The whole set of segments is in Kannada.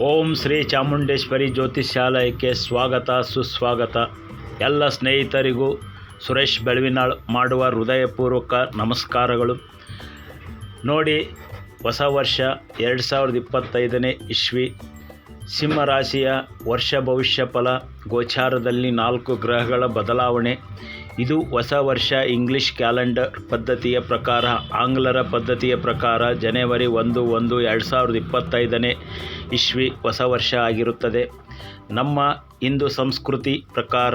ಓಂ ಶ್ರೀ ಚಾಮುಂಡೇಶ್ವರಿ ಜ್ಯೋತಿಷ್ಯಾಲಯಕ್ಕೆ ಸ್ವಾಗತ, ಸುಸ್ವಾಗತ. ಎಲ್ಲ ಸ್ನೇಹಿತರಿಗೂ ಸುರೇಶ್ ಬೆಳವಿನಾಳ್ ಮಾಡುವ ಹೃದಯಪೂರ್ವಕ ನಮಸ್ಕಾರಗಳು. ನೋಡಿ, ಹೊಸ ವರ್ಷ ಎರಡು ಸಾವಿರದ ಇಪ್ಪತ್ತೈದನೇ ಇಸ್ವಿ. ಸಿಂಹರಾಶಿಯ ವರ್ಷ ಭವಿಷ್ಯ ಫಲ, ಗೋಚಾರದಲ್ಲಿ ನಾಲ್ಕು ಗ್ರಹಗಳ ಬದಲಾವಣೆ. ಇದು ಹೊಸ ವರ್ಷ ಇಂಗ್ಲಿಷ್ ಕ್ಯಾಲೆಂಡರ್ ಪದ್ಧತಿಯ ಪ್ರಕಾರ, ಆಂಗ್ಲರ ಪದ್ಧತಿಯ ಪ್ರಕಾರ, ಜನವರಿ ಒಂದು ಒಂದು ಎರಡು ಸಾವಿರದ ಇಪ್ಪತ್ತೈದನೇ ಇಸ್ವಿ ಹೊಸ ವರ್ಷ ಆಗಿರುತ್ತದೆ. ನಮ್ಮ ಹಿಂದೂ ಸಂಸ್ಕೃತಿ ಪ್ರಕಾರ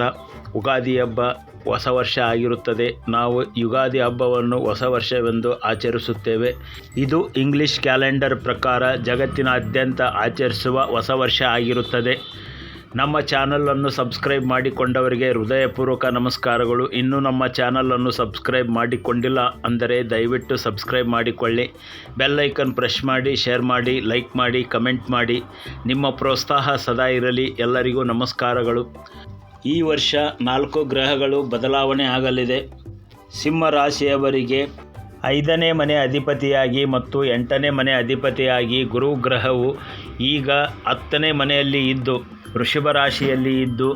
ಉಗಾದಿ ಹಬ್ಬ ಹೊಸ ವರ್ಷ ಆಗಿರುತ್ತದೆ. ನಾವು ಯುಗಾದಿ ಹಬ್ಬವನ್ನು ಹೊಸ ವರ್ಷವೆಂದು ಆಚರಿಸುತ್ತೇವೆ. ಇದು ಇಂಗ್ಲಿಷ್ ಕ್ಯಾಲೆಂಡರ್ ಪ್ರಕಾರ ಜಗತ್ತಿನಾದ್ಯಂತ ಆಚರಿಸುವ ಹೊಸ ವರ್ಷ ಆಗಿರುತ್ತದೆ. ನಮ್ಮ ಚಾನಲನ್ನು ಸಬ್ಸ್ಕ್ರೈಬ್ ಮಾಡಿಕೊಂಡವರಿಗೆ ಹೃದಯಪೂರ್ವಕ ನಮಸ್ಕಾರಗಳು. ಇನ್ನೂ ನಮ್ಮ ಚಾನಲನ್ನು ಸಬ್ಸ್ಕ್ರೈಬ್ ಮಾಡಿಕೊಂಡಿಲ್ಲ ಅಂದರೆ ದಯವಿಟ್ಟು ಸಬ್ಸ್ಕ್ರೈಬ್ ಮಾಡಿಕೊಳ್ಳಿ. ಬೆಲ್ಲೈಕನ್ ಪ್ರೆಸ್ ಮಾಡಿ, ಶೇರ್ ಮಾಡಿ, ಲೈಕ್ ಮಾಡಿ, ಕಮೆಂಟ್ ಮಾಡಿ. ನಿಮ್ಮ ಪ್ರೋತ್ಸಾಹ ಸದಾ ಇರಲಿ. ಎಲ್ಲರಿಗೂ ನಮಸ್ಕಾರಗಳು. ಈ ವರ್ಷ ನಾಲ್ಕು ಗ್ರಹಗಳು ಬದಲಾವಣೆ ಆಗಲಿದೆ. ಸಿಂಹ ರಾಶಿಯವರಿಗೆ ಐದನೇ ಮನೆ ಅಧಿಪತಿಯಾಗಿ ಮತ್ತು ಎಂಟನೇ ಮನೆ ಅಧಿಪತಿಯಾಗಿ ಗುರು ಗ್ರಹವು ಈಗ ಹತ್ತನೇ ಮನೆಯಲ್ಲಿ ಇದ್ದು ವೃಷಭ ರಾಶಿಯಲ್ಲಿ ಇದ್ದು,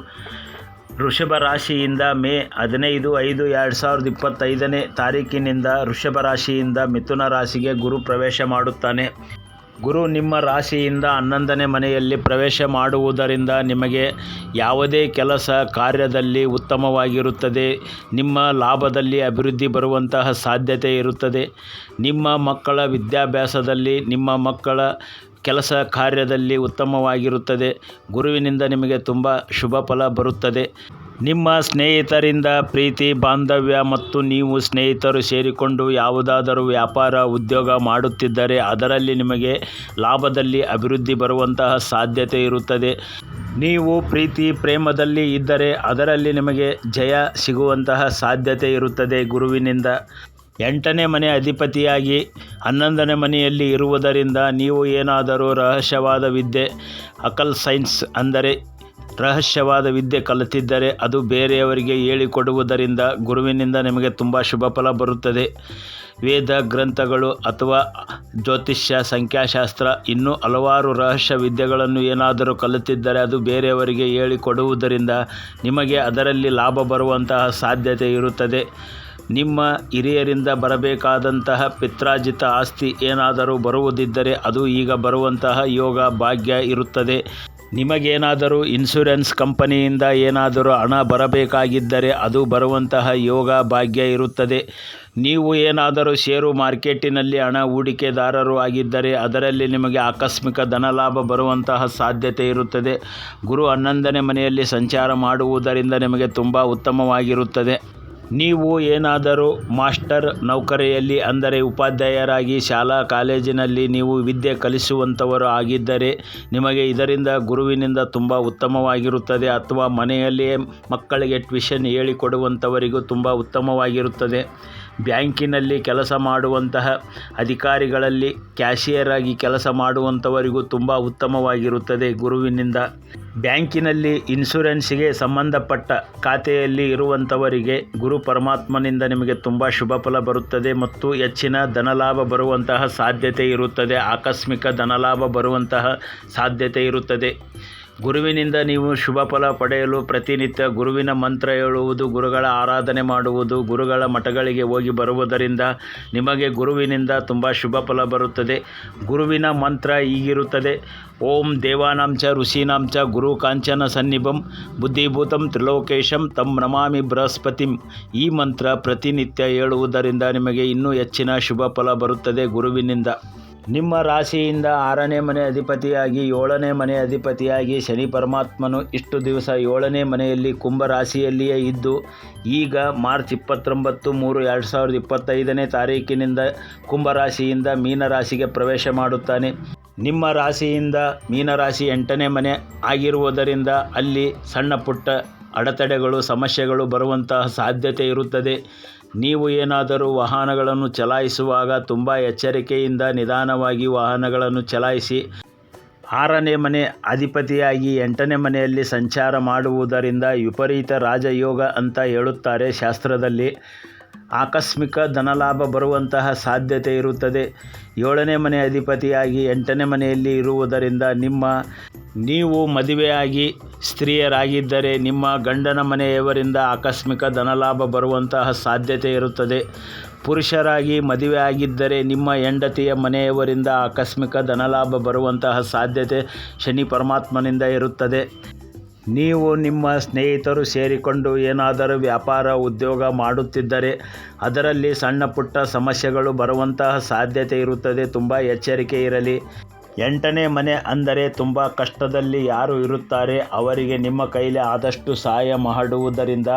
ವೃಷಭ ರಾಶಿಯಿಂದ ಮೇ ಹದಿನೈದು, ಐದು, ಎರಡು ಸಾವಿರದ ಇಪ್ಪತ್ತೈದನೇ ತಾರೀಕಿನಿಂದ ವೃಷಭ ರಾಶಿಯಿಂದ ಮಿಥುನ ರಾಶಿಗೆ ಗುರು ಪ್ರವೇಶ ಮಾಡುತ್ತಾನೆ. ಗುರು ನಿಮ್ಮ ರಾಶಿಯಿಂದ ಹನ್ನೊಂದನೇ ಮನೆಯಲ್ಲಿ ಪ್ರವೇಶ ಮಾಡುವುದರಿಂದ ನಿಮಗೆ ಯಾವುದೇ ಕೆಲಸ ಕಾರ್ಯದಲ್ಲಿ ಉತ್ತಮವಾಗಿರುತ್ತದೆ. ನಿಮ್ಮ ಲಾಭದಲ್ಲಿ ಅಭಿವೃದ್ಧಿ ಬರುವಂತಹ ಸಾಧ್ಯತೆ ಇರುತ್ತದೆ. ನಿಮ್ಮ ಮಕ್ಕಳ ವಿದ್ಯಾಭ್ಯಾಸದಲ್ಲಿ ನಿಮ್ಮ ಮಕ್ಕಳ ಕೆಲಸ ಕಾರ್ಯದಲ್ಲಿ ಉತ್ತಮವಾಗಿರುತ್ತದೆ. ಗುರುವಿನಿಂದ ನಿಮಗೆ ತುಂಬ ಶುಭ ಫಲ ಬರುತ್ತದೆ. ನಿಮ್ಮ ಸ್ನೇಹಿತರಿಂದ ಪ್ರೀತಿ, ಬಾಂಧವ್ಯ ಮತ್ತು ನೀವು ಸ್ನೇಹಿತರು ಸೇರಿಕೊಂಡು ಯಾವುದಾದರೂ ವ್ಯಾಪಾರ, ಉದ್ಯೋಗ ಮಾಡುತ್ತಿದ್ದರೆ ಅದರಲ್ಲಿ ನಿಮಗೆ ಲಾಭದಲ್ಲಿ ಅಭಿವೃದ್ಧಿ ಬರುವಂತಹ ಸಾಧ್ಯತೆ ಇರುತ್ತದೆ. ನೀವು ಪ್ರೀತಿ, ಪ್ರೇಮದಲ್ಲಿ ಇದ್ದರೆ ಅದರಲ್ಲಿ ನಿಮಗೆ ಜಯ ಸಿಗುವಂತಹ ಸಾಧ್ಯತೆ ಇರುತ್ತದೆ ಗುರುವಿನಿಂದ. ಎಂಟನೇ ಮನೆ ಅಧಿಪತಿಯಾಗಿ ಹನ್ನೊಂದನೇ ಮನೆಯಲ್ಲಿ ಇರುವುದರಿಂದ ನೀವು ಏನಾದರೂ ರಹಸ್ಯವಾದ ವಿದ್ಯೆ, ಅಕಲ್ ಸೈನ್ಸ್ ಅಂದರೆ ರಹಸ್ಯವಾದ ವಿದ್ಯೆ ಕಲಿತಿದ್ದರೆ ಅದು ಬೇರೆಯವರಿಗೆ ಹೇಳಿಕೊಡುವುದರಿಂದ ಗುರುವಿನಿಂದ ನಿಮಗೆ ತುಂಬ ಶುಭ ಫಲ ಬರುತ್ತದೆ. ವೇದ ಗ್ರಂಥಗಳು ಅಥವಾ ಜ್ಯೋತಿಷ್ಯ, ಸಂಖ್ಯಾಶಾಸ್ತ್ರ ಇನ್ನೂ ಹಲವಾರು ರಹಸ್ಯ ವಿದ್ಯೆಗಳನ್ನು ಏನಾದರೂ ಕಲಿತಿದ್ದರೆ ಅದು ಬೇರೆಯವರಿಗೆ ಹೇಳಿಕೊಡುವುದರಿಂದ ನಿಮಗೆ ಅದರಲ್ಲಿ ಲಾಭ ಬರುವಂತಹ ಸಾಧ್ಯತೆ ಇರುತ್ತದೆ. ನಿಮ್ಮ ಹಿರಿಯರಿಂದ ಬರಬೇಕಾದಂತಹ ಪಿತ್ರಾರ್ಜಿತ ಆಸ್ತಿ ಏನಾದರೂ ಬರುವುದಿದ್ದರೆ ಅದು ಈಗ ಬರುವಂತಹ ಯೋಗ ಭಾಗ್ಯ ಇರುತ್ತದೆ. ನಿಮಗೇನಾದರೂ ಇನ್ಶೂರೆನ್ಸ್ ಕಂಪನಿಯಿಂದ ಏನಾದರೂ ಹಣ ಬರಬೇಕಾಗಿದ್ದರೆ ಅದು ಬರುವಂತಹ ಯೋಗ ಭಾಗ್ಯ ಇರುತ್ತದೆ. ನೀವು ಏನಾದರೂ ಷೇರು ಮಾರ್ಕೆಟಿನಲ್ಲಿ ಹಣ ಹೂಡಿಕೆದಾರರು ಆಗಿದ್ದರೆ ಅದರಲ್ಲಿ ನಿಮಗೆ ಆಕಸ್ಮಿಕ ಧನಲಾಭ ಬರುವಂತಹ ಸಾಧ್ಯತೆ ಇರುತ್ತದೆ. ಗುರು ಹನ್ನೊಂದನೇ ಮನೆಯಲ್ಲಿ ಸಂಚಾರ ಮಾಡುವುದರಿಂದ ನಿಮಗೆ ತುಂಬ ಉತ್ತಮವಾಗಿರುತ್ತದೆ. ನೀವು ಏನಾದರೂ ಮಾಸ್ಟರ್ ನೌಕರಿಯಲ್ಲಿ, ಅಂದರೆ ಉಪಾಧ್ಯಾಯರಾಗಿ ಶಾಲಾ ಕಾಲೇಜಿನಲ್ಲಿ ನೀವು ವಿದ್ಯೆ ಕಲಿಸುವಂಥವರು ಆಗಿದ್ದರೆ ನಿಮಗೆ ಇದರಿಂದ ಗುರುವಿನಿಂದ ತುಂಬ ಉತ್ತಮವಾಗಿರುತ್ತದೆ, ಅಥವಾ ಮನೆಯಲ್ಲಿಯೇ ಮಕ್ಕಳಿಗೆ ಟ್ಯೂಷನ್ ಹೇಳಿಕೊಡುವಂಥವರಿಗೂ ತುಂಬ ಉತ್ತಮವಾಗಿರುತ್ತದೆ. ಬ್ಯಾಂಕಿನಲ್ಲಿ ಕೆಲಸ ಮಾಡುವಂತಹ ಅಧಿಕಾರಿಗಳಲ್ಲಿ ಕ್ಯಾಶಿಯರ್ ಆಗಿ ಕೆಲಸ ಮಾಡುವಂಥವರಿಗೂ ತುಂಬ ಉತ್ತಮವಾಗಿರುತ್ತದೆ. ಗುರುವಿನಿಂದ ಬ್ಯಾಂಕಿನಲ್ಲಿ ಇನ್ಶೂರೆನ್ಸಿಗೆ ಸಂಬಂಧಪಟ್ಟ ಖಾತೆಯಲ್ಲಿ ಇರುವಂಥವರಿಗೆ ಗುರು ಪರಮಾತ್ಮನಿಂದ ನಿಮಗೆ ತುಂಬ ಶುಭ ಫಲ ಬರುತ್ತದೆ ಮತ್ತು ಹೆಚ್ಚಿನ ಧನಲಾಭ ಬರುವಂತಹ ಸಾಧ್ಯತೆ ಇರುತ್ತದೆ. ಆಕಸ್ಮಿಕ ಧನಲಾಭ ಬರುವಂತಹ ಸಾಧ್ಯತೆ ಇರುತ್ತದೆ. ಗುರುವಿನಿಂದ ನೀವು ಶುಭ ಫಲ ಪಡೆಯಲು ಪ್ರತಿನಿತ್ಯ ಗುರುವಿನ ಮಂತ್ರ ಹೇಳುವುದು, ಗುರುಗಳ ಆರಾಧನೆ ಮಾಡುವುದು, ಗುರುಗಳ ಮಠಗಳಿಗೆ ಹೋಗಿ ಬರುವುದರಿಂದ ನಿಮಗೆ ಗುರುವಿನಿಂದ ತುಂಬ ಶುಭ ಫಲ ಬರುತ್ತದೆ. ಗುರುವಿನ ಮಂತ್ರ ಹೀಗಿರುತ್ತದೆ. ಓಂ ದೇವಾನಾಂಚ ಋಷೀನಾಂಚ ಗುರು ಕಾಂಚನ ಸನ್ನಿಭಂ ಬುದ್ಧಿಭೂತಂ ತ್ರಿಲೋಕೇಶಂ ತಂ ನಮಾಮಿ ಬೃಹಸ್ಪತಿಂ ಈ ಮಂತ್ರ ಪ್ರತಿನಿತ್ಯ ಹೇಳುವುದರಿಂದ ನಿಮಗೆ ಇನ್ನೂ ಹೆಚ್ಚಿನ ಶುಭ ಫಲ ಬರುತ್ತದೆ ಗುರುವಿನಿಂದ. ನಿಮ್ಮ ರಾಶಿಯಿಂದ ಆರನೇ ಮನೆ ಅಧಿಪತಿಯಾಗಿ, ಏಳನೇ ಮನೆ ಅಧಿಪತಿಯಾಗಿ ಶನಿ ಪರಮಾತ್ಮನು ಇಷ್ಟು ದಿವಸ ಏಳನೇ ಮನೆಯಲ್ಲಿ ಕುಂಭ ರಾಶಿಯಲ್ಲಿಯೇ ಇದ್ದು, ಈಗ ಮಾರ್ಚ್ ಇಪ್ಪತ್ತೊಂಬತ್ತು ಮೂರು ಎರಡು ಸಾವಿರದ ಇಪ್ಪತ್ತೈದನೇ ತಾರೀಕಿನಿಂದ ಕುಂಭರಾಶಿಯಿಂದ ಮೀನರಾಶಿಗೆ ಪ್ರವೇಶ ಮಾಡುತ್ತಾನೆ. ನಿಮ್ಮ ರಾಶಿಯಿಂದ ಮೀನರಾಶಿ ಎಂಟನೇ ಮನೆ ಆಗಿರುವುದರಿಂದ ಅಲ್ಲಿ ಸಣ್ಣ ಪುಟ್ಟ ಅಡೆತಡೆಗಳು, ಸಮಸ್ಯೆಗಳು ಬರುವಂತಹ ಸಾಧ್ಯತೆ ಇರುತ್ತದೆ. ನೀವು ಏನಾದರೂ ವಾಹನಗಳನ್ನು ಚಲಾಯಿಸುವಾಗ ತುಂಬ ಎಚ್ಚರಿಕೆಯಿಂದ ನಿಧಾನವಾಗಿ ವಾಹನಗಳನ್ನು ಚಲಾಯಿಸಿ. ಆರನೇ ಮನೆ ಅಧಿಪತಿಯಾಗಿ ಎಂಟನೇ ಮನೆಯಲ್ಲಿ ಸಂಚಾರ ಮಾಡುವುದರಿಂದ ವಿಪರೀತ ರಾಜಯೋಗ ಅಂತ ಹೇಳುತ್ತಾರೆ ಶಾಸ್ತ್ರದಲ್ಲಿ. ಆಕಸ್ಮಿಕ ಧನಲಾಭ ಬರುವಂತಹ ಸಾಧ್ಯತೆ ಇರುತ್ತದೆ. ಏಳನೇ ಮನೆ ಅಧಿಪತಿಯಾಗಿ ಎಂಟನೇ ಮನೆಯಲ್ಲಿ ಇರುವುದರಿಂದ ನಿಮ್ಮ ನೀವು ಮದುವೆಯಾಗಿ ಸ್ತ್ರೀಯರಾಗಿದ್ದರೆ ನಿಮ್ಮ ಗಂಡನ ಮನೆಯವರಿಂದ ಆಕಸ್ಮಿಕ ಧನಲಾಭ ಬರುವಂತಹ ಸಾಧ್ಯತೆ ಇರುತ್ತದೆ. ಪುರುಷರಾಗಿ ಮದುವೆ ಆಗಿದ್ದರೆ ನಿಮ್ಮ ಹೆಂಡತಿಯ ಮನೆಯವರಿಂದ ಆಕಸ್ಮಿಕ ಧನಲಾಭ ಬರುವಂತಹ ಸಾಧ್ಯತೆ ಶನಿ ಪರಮಾತ್ಮನಿಂದ ಇರುತ್ತದೆ. ನೀವು ನಿಮ್ಮ ಸ್ನೇಹಿತರು ಸೇರಿಕೊಂಡು ಏನಾದರೂ ವ್ಯಾಪಾರ, ಉದ್ಯೋಗ ಮಾಡುತ್ತಿದ್ದರೆ ಅದರಲ್ಲಿ ಸಣ್ಣ ಪುಟ್ಟ ಸಮಸ್ಯೆಗಳು ಬರುವಂತಹ ಸಾಧ್ಯತೆ ಇರುತ್ತದೆ. ತುಂಬ ಎಚ್ಚರಿಕೆ ಇರಲಿ. ಎಂಟನೇ ಮನೆ ಅಂದರೆ ತುಂಬ ಕಷ್ಟದಲ್ಲಿ ಯಾರು ಇರುತ್ತಾರೆ ಅವರಿಗೆ ನಿಮ್ಮ ಕೈಲಿ ಆದಷ್ಟು ಸಹಾಯ ಮಾಡುವುದರಿಂದ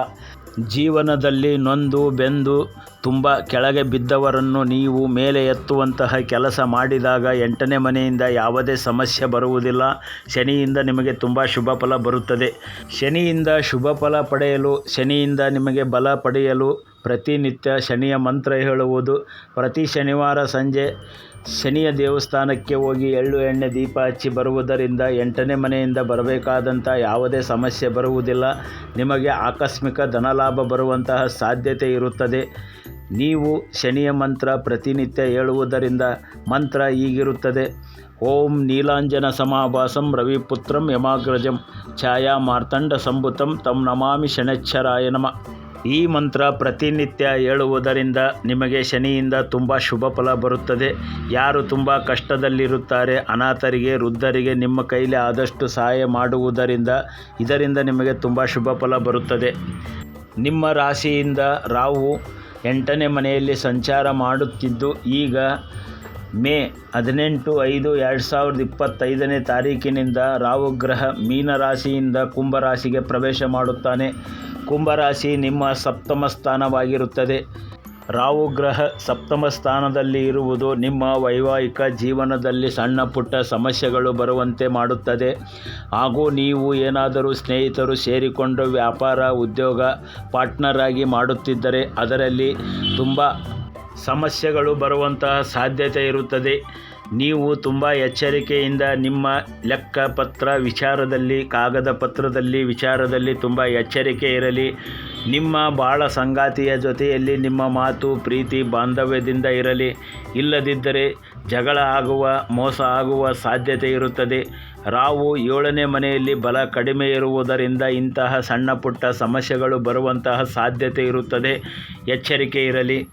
ಜೀವನದಲ್ಲಿ ನೊಂದು ಬೆಂದು ತುಂಬ ಕೆಳಗೆ ಬಿದ್ದವರನ್ನು ನೀವು ಮೇಲೆ ಎತ್ತುವಂತಹ ಕೆಲಸ ಮಾಡಿದಾಗ ಎಂಟನೇ ಮನೆಯಿಂದ ಯಾವುದೇ ಸಮಸ್ಯೆ ಬರುವುದಿಲ್ಲ. ಶನಿಯಿಂದ ನಿಮಗೆ ತುಂಬ ಶುಭ ಫಲ ಬರುತ್ತದೆ. ಶನಿಯಿಂದ ಶುಭ ಫಲ ಪಡೆಯಲು, ಶನಿಯಿಂದ ನಿಮಗೆ ಬಲ ಪಡೆಯಲು ಪ್ರತಿನಿತ್ಯ ಶನಿಯ ಮಂತ್ರ ಹೇಳುವುದು. ಪ್ರತಿ ಶನಿವಾರ ಸಂಜೆ ಶನಿಯ ದೇವಸ್ಥಾನಕ್ಕೆ ಹೋಗಿ ಎಳ್ಳು ಎಣ್ಣೆ ದೀಪ ಹಚ್ಚಿ ಬರುವುದರಿಂದ ಎಂಟನೇ ಮನೆಯಿಂದ ಬರಬೇಕಾದಂಥ ಯಾವುದೇ ಸಮಸ್ಯೆ ಬರುವುದಿಲ್ಲ. ನಿಮಗೆ ಆಕಸ್ಮಿಕ ಧನಲಾಭ ಬರುವಂತಹ ಸಾಧ್ಯತೆ ಇರುತ್ತದೆ. ನೀವು ಶನಿಯ ಮಂತ್ರ ಪ್ರತಿನಿತ್ಯ ಹೇಳುವುದರಿಂದ ಮಂತ್ರ ಹೀಗಿರುತ್ತದೆ. ಓಂ ನೀಲಾಂಜನ ಸಮಾಭಾಸಂ ರವಿಪುತ್ರಂ ಯಮಾಗ್ರಜಂ ಛಾಯಾ ಮಾರ್ತಂಡ ಸಂಭುತಂ ತಂ ನಮಾಮಿ ಶನೈಶ್ಚರಾಯ ನಮ. ಈ ಮಂತ್ರ ಪ್ರತಿನಿತ್ಯ ಹೇಳುವುದರಿಂದ ನಿಮಗೆ ಶನಿಯಿಂದ ತುಂಬ ಶುಭ ಫಲ ಬರುತ್ತದೆ. ಯಾರು ತುಂಬ ಕಷ್ಟದಲ್ಲಿರುತ್ತಾರೆ, ಅನಾಥರಿಗೆ, ವೃದ್ಧರಿಗೆ ನಿಮ್ಮ ಕೈಲಿ ಆದಷ್ಟು ಸಹಾಯ ಮಾಡುವುದರಿಂದ ಇದರಿಂದ ನಿಮಗೆ ತುಂಬ ಶುಭ ಫಲ ಬರುತ್ತದೆ. ನಿಮ್ಮ ರಾಶಿಯಿಂದ ರಾಹು ಎಂಟನೇ ಮನೆಯಲ್ಲಿ ಸಂಚಾರ ಮಾಡುತ್ತಿದ್ದು, ಈಗ ಮೇ ಹದಿನೆಂಟು ಐದು ಎರಡು ಸಾವಿರದ ಇಪ್ಪತ್ತೈದನೇ ತಾರೀಕಿನಿಂದ ರಾಹು ಗ್ರಹ ಮೀನರಾಶಿಯಿಂದ ಕುಂಭರಾಶಿಗೆ ಪ್ರವೇಶ ಮಾಡುತ್ತಾನೆ. ಕುಂಭರಾಶಿ ನಿಮ್ಮ ಸಪ್ತಮ ಸ್ಥಾನವಾಗಿರುತ್ತದೆ. ರಾಹು ಗ್ರಹ ಸಪ್ತಮ ಸ್ಥಾನದಲ್ಲಿ ಇರುವುದು ನಿಮ್ಮ ವೈವಾಹಿಕ ಜೀವನದಲ್ಲಿ ಸಣ್ಣ ಪುಟ್ಟ ಸಮಸ್ಯೆಗಳು ಬರುವಂತೆ ಮಾಡುತ್ತದೆ. ಹಾಗೂ ನೀವು ಏನಾದರೂ ಸ್ನೇಹಿತರು ಸೇರಿಕೊಂಡು ವ್ಯಾಪಾರ, ಉದ್ಯೋಗ, ಪಾರ್ಟ್ನರ್ ಆಗಿ ಮಾಡುತ್ತಿದ್ದರೆ ಅದರಲ್ಲಿ ತುಂಬ ಸಮಸ್ಯೆಗಳು ಬರುವಂತಹ ಸಾಧ್ಯತೆ ಇರುತ್ತದೆ. ನೀವು ತುಂಬ ಎಚ್ಚರಿಕೆಯಿಂದ ನಿಮ್ಮ ಲೆಕ್ಕಪತ್ರ ವಿಚಾರದಲ್ಲಿ, ಕಾಗದ ಪತ್ರದಲ್ಲಿ ವಿಚಾರದಲ್ಲಿ ತುಂಬ ಎಚ್ಚರಿಕೆ ಇರಲಿ. ನಿಮ್ಮ ಬಾಳ ಸಂಗಾತಿಯ ಜೊತೆಯಲ್ಲಿ ನಿಮ್ಮ ಮಾತು ಪ್ರೀತಿ ಬಾಂಧವ್ಯದಿಂದ ಇರಲಿ. ಇಲ್ಲದಿದ್ದರೆ ಜಗಳ ಆಗುವ, ಮೋಸ ಆಗುವ ಸಾಧ್ಯತೆ ಇರುತ್ತದೆ. ರಾವು ಏಳನೇ ಮನೆಯಲ್ಲಿ ಬಲ ಕಡಿಮೆ ಇರುವುದರಿಂದ ಇಂತಹ ಸಣ್ಣ ಪುಟ್ಟ ಸಮಸ್ಯೆಗಳು ಬರುವಂತಹ ಸಾಧ್ಯತೆ ಇರುತ್ತದೆ. ಎಚ್ಚರಿಕೆ ಇರಲಿ.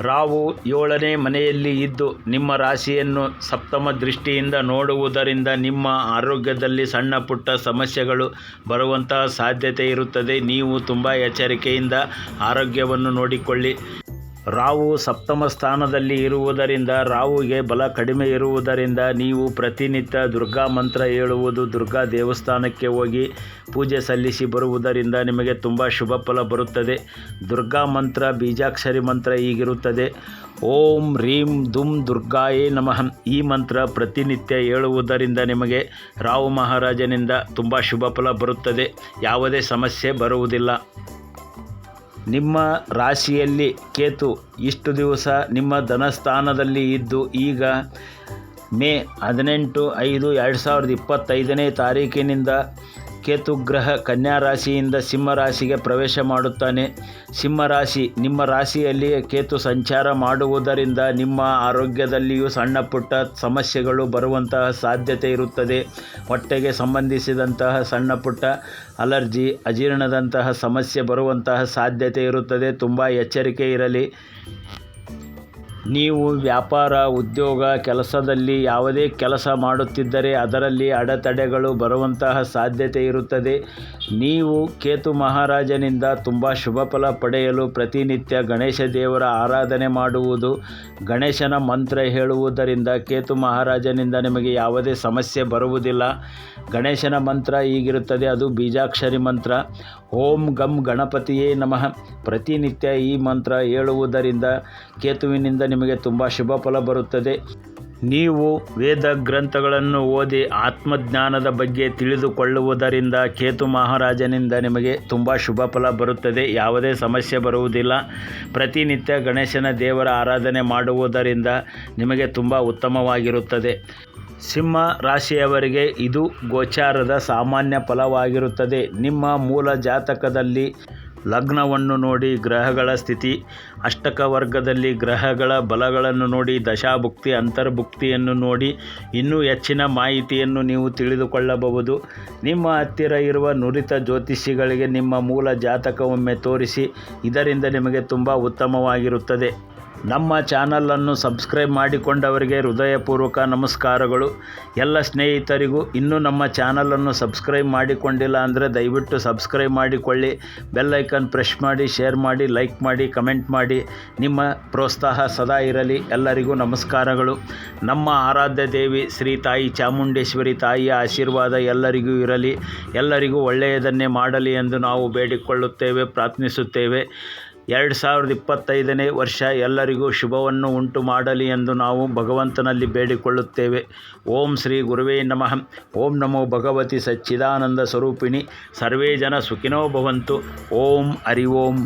ರಾವು ಏಳನೇ ಮನೆಯಲ್ಲಿ ಇದ್ದು ನಿಮ್ಮ ರಾಶಿಯನ್ನು ಸಪ್ತಮ ದೃಷ್ಟಿಯಿಂದ ನೋಡುವುದರಿಂದ ನಿಮ್ಮ ಆರೋಗ್ಯದಲ್ಲಿ ಸಣ್ಣ ಪುಟ್ಟ ಸಮಸ್ಯೆಗಳು ಬರುವಂತಹ ಸಾಧ್ಯತೆ ಇರುತ್ತದೆ. ನೀವು ತುಂಬ ಎಚ್ಚರಿಕೆಯಿಂದ ಆರೋಗ್ಯವನ್ನು ನೋಡಿಕೊಳ್ಳಿ. ರಾವು ಸಪ್ತಮ ಸ್ಥಾನದಲ್ಲಿ ಇರುವುದರಿಂದ ರಾಹುಗೆ ಬಲ ಕಡಿಮೆ ಇರುವುದರಿಂದ ನೀವು ಪ್ರತಿನಿತ್ಯ ದುರ್ಗಾ ಮಂತ್ರ ಹೇಳುವುದು ದುರ್ಗಾ ದೇವಸ್ಥಾನಕ್ಕೆ ಹೋಗಿ ಪೂಜೆ ಸಲ್ಲಿಸಿ ಬರುವುದರಿಂದ ನಿಮಗೆ ತುಂಬ ಶುಭ ಫಲ ಬರುತ್ತದೆ. ದುರ್ಗಾ ಮಂತ್ರ, ಬೀಜಾಕ್ಷರಿ ಮಂತ್ರ ಹೀಗಿರುತ್ತದೆ. ಓಂ ರೀಂ ದುಂ ದುರ್ಗಾಯೇ ನಮಃ. ಈ ಮಂತ್ರ ಪ್ರತಿನಿತ್ಯ ಹೇಳುವುದರಿಂದ ನಿಮಗೆ ರಾವು ಮಹಾರಾಜನಿಂದ ತುಂಬ ಶುಭ ಫಲ ಬರುತ್ತದೆ. ಯಾವುದೇ ಸಮಸ್ಯೆ ಬರುವುದಿಲ್ಲ. ನಿಮ್ಮ ರಾಶಿಯಲ್ಲಿ ಕೇತು ಇಷ್ಟು ದಿವಸ ನಿಮ್ಮ ಧನಸ್ಥಾನದಲ್ಲಿ ಇದ್ದು ಈಗ ಮೇ ಹದಿನೆಂಟು ಐದು ಎರಡು ಸಾವಿರದ ಇಪ್ಪತ್ತೈದನೇ ತಾರೀಕಿನಿಂದ ಕೇತು ಗ್ರಹ ಕನ್ಯಾ ರಾಶಿಯಿಂದ ಸಿಂಹ ರಾಶಿಗೆ ಪ್ರವೇಶ ಮಾಡುತ್ತಾನೆ. ಸಿಂಹ ರಾಶಿ ನಿಮ್ಮ ರಾಶಿಯಲ್ಲಿ ಕೇತು ಸಂಚಾರ ಮಾಡುವುದರಿಂದ ನಿಮ್ಮ ಆರೋಗ್ಯದಲ್ಲಿಯೂ ಸಣ್ಣ ಪುಟ್ಟ ಸಮಸ್ಯೆಗಳು ಬರುವಂತಹ ಸಾಧ್ಯತೆ ಇರುತ್ತದೆ. ಹೊಟ್ಟೆಗೆ ಸಂಬಂಧಿಸಿದಂತಹ ಸಣ್ಣ ಪುಟ್ಟ ಅಲರ್ಜಿ, ಅಜೀರ್ಣದಂತಹ ಸಮಸ್ಯೆ ಬರುವಂತಹ ಸಾಧ್ಯತೆ ಇರುತ್ತದೆ. ತುಂಬ ಎಚ್ಚರಿಕೆ ಇರಲಿ. ನೀವು ವ್ಯಾಪಾರ ಉದ್ಯೋಗ ಕೆಲಸದಲ್ಲಿ ಯಾವುದೇ ಕೆಲಸ ಮಾಡುತ್ತಿದ್ದರೆ ಅದರಲ್ಲಿ ಅಡೆತಡೆಗಳು ಬರುವಂತಹ ಸಾಧ್ಯತೆ ಇರುತ್ತದೆ. ನೀವು ಕೇತು ಮಹಾರಾಜನಿಂದ ತುಂಬ ಶುಭ ಫಲ ಪಡೆಯಲು ಪ್ರತಿನಿತ್ಯ ಗಣೇಶ ದೇವರ ಆರಾಧನೆ ಮಾಡುವುದು, ಗಣೇಶನ ಮಂತ್ರ ಹೇಳುವುದರಿಂದ ಕೇತು ಮಹಾರಾಜನಿಂದ ನಿಮಗೆ ಯಾವುದೇ ಸಮಸ್ಯೆ ಬರುವುದಿಲ್ಲ. ಗಣೇಶನ ಮಂತ್ರ ಈಗಿರುತ್ತದೆ, ಅದು ಬೀಜಾಕ್ಷರಿ ಮಂತ್ರ. ಓಂ ಗಂ ಗಣಪತಿಯೇ ನಮಃ. ಪ್ರತಿನಿತ್ಯ ಈ ಮಂತ್ರ ಹೇಳುವುದರಿಂದ ಕೇತುವಿನಿಂದ ನಿಮಗೆ ತುಂಬ ಶುಭ ಫಲ ಬರುತ್ತದೆ. ನೀವು ವೇದ ಗ್ರಂಥಗಳನ್ನು ಓದಿ ಆತ್ಮಜ್ಞಾನದ ಬಗ್ಗೆ ತಿಳಿದುಕೊಳ್ಳುವುದರಿಂದ ಕೇತು ಮಹಾರಾಜನಿಂದ ನಿಮಗೆ ತುಂಬ ಶುಭ ಫಲ ಬರುತ್ತದೆ. ಯಾವುದೇ ಸಮಸ್ಯೆ ಬರುವುದಿಲ್ಲ. ಪ್ರತಿನಿತ್ಯ ಗಣೇಶನ ದೇವರ ಆರಾಧನೆ ಮಾಡುವುದರಿಂದ ನಿಮಗೆ ತುಂಬ ಉತ್ತಮವಾಗಿರುತ್ತದೆ. ಸಿಂಹ ರಾಶಿಯವರಿಗೆ ಇದು ಗೋಚಾರದ ಸಾಮಾನ್ಯ ಫಲವಾಗಿರುತ್ತದೆ. ನಿಮ್ಮ ಮೂಲ ಜಾತಕದಲ್ಲಿ ಲಗ್ನವನ್ನು ನೋಡಿ ಗ್ರಹಗಳ ಸ್ಥಿತಿ, ಅಷ್ಟಕ ವರ್ಗದಲ್ಲಿ ಗ್ರಹಗಳ ಬಲಗಳನ್ನು ನೋಡಿ, ದಶಾಭುಕ್ತಿ, ಅಂತರ್ಭುಕ್ತಿಯನ್ನು ನೋಡಿ, ಇನ್ನೂ ಹೆಚ್ಚಿನ ಮಾಹಿತಿಯನ್ನು ನೀವು ತಿಳಿದುಕೊಳ್ಳಬಹುದು. ನಿಮ್ಮ ಹತ್ತಿರ ಇರುವ ನುರಿತ ಜ್ಯೋತಿಷಿಗಳಿಗೆ ನಿಮ್ಮ ಮೂಲ ಜಾತಕವೊಮ್ಮೆ ತೋರಿಸಿ, ಇದರಿಂದ ನಿಮಗೆ ತುಂಬ ಉತ್ತಮವಾಗಿರುತ್ತದೆ. ನಮ್ಮ ಚಾನಲನ್ನು ಸಬ್ಸ್ಕ್ರೈಬ್ ಮಾಡಿಕೊಂಡವರಿಗೆ ಹೃದಯಪೂರ್ವಕ ನಮಸ್ಕಾರಗಳು. ಎಲ್ಲ ಸ್ನೇಹಿತರಿಗೂ ಇನ್ನೂ ನಮ್ಮ ಚಾನಲನ್ನು ಸಬ್ಸ್ಕ್ರೈಬ್ ಮಾಡಿಕೊಂಡಿಲ್ಲ ಅಂದರೆ ದಯವಿಟ್ಟು ಸಬ್ಸ್ಕ್ರೈಬ್ ಮಾಡಿಕೊಳ್ಳಿ. ಬೆಲ್ಲೈಕನ್ ಪ್ರೆಸ್ ಮಾಡಿ, ಶೇರ್ ಮಾಡಿ, ಲೈಕ್ ಮಾಡಿ, ಕಮೆಂಟ್ ಮಾಡಿ. ನಿಮ್ಮ ಪ್ರೋತ್ಸಾಹ ಸದಾ ಇರಲಿ. ಎಲ್ಲರಿಗೂ ನಮಸ್ಕಾರಗಳು. ನಮ್ಮ ಆರಾಧ್ಯ ದೇವಿ ಶ್ರೀ ತಾಯಿ ಚಾಮುಂಡೇಶ್ವರಿ ತಾಯಿಯ ಆಶೀರ್ವಾದ ಎಲ್ಲರಿಗೂ ಇರಲಿ. ಎಲ್ಲರಿಗೂ ಒಳ್ಳೆಯದನ್ನೇ ಮಾಡಲಿ ಎಂದು ನಾವು ಬೇಡಿಕೊಳ್ಳುತ್ತೇವೆ, ಪ್ರಾರ್ಥಿಸುತ್ತೇವೆ. ಎರಡು ಸಾವಿರದ ಇಪ್ಪತ್ತೈದನೇ ವರ್ಷ ಎಲ್ಲರಿಗೂ ಶುಭವನ್ನು ಉಂಟು ಮಾಡಲಿ ಎಂದು ನಾವು ಭಗವಂತನಲ್ಲಿ ಬೇಡಿಕೊಳ್ಳುತ್ತೇವೆ. ಓಂ ಶ್ರೀ ಗುರುವೇ ನಮಃ. ಓಂ ನಮೋ ಭಗವತಿ ಸಚ್ಚಿದಾನಂದ ಸ್ವರೂಪಿಣಿ. ಸರ್ವೇ ಜನ ಸುಖಿನೋ ಭವಂತು. ಓಂ ಹರಿ ಓಂ.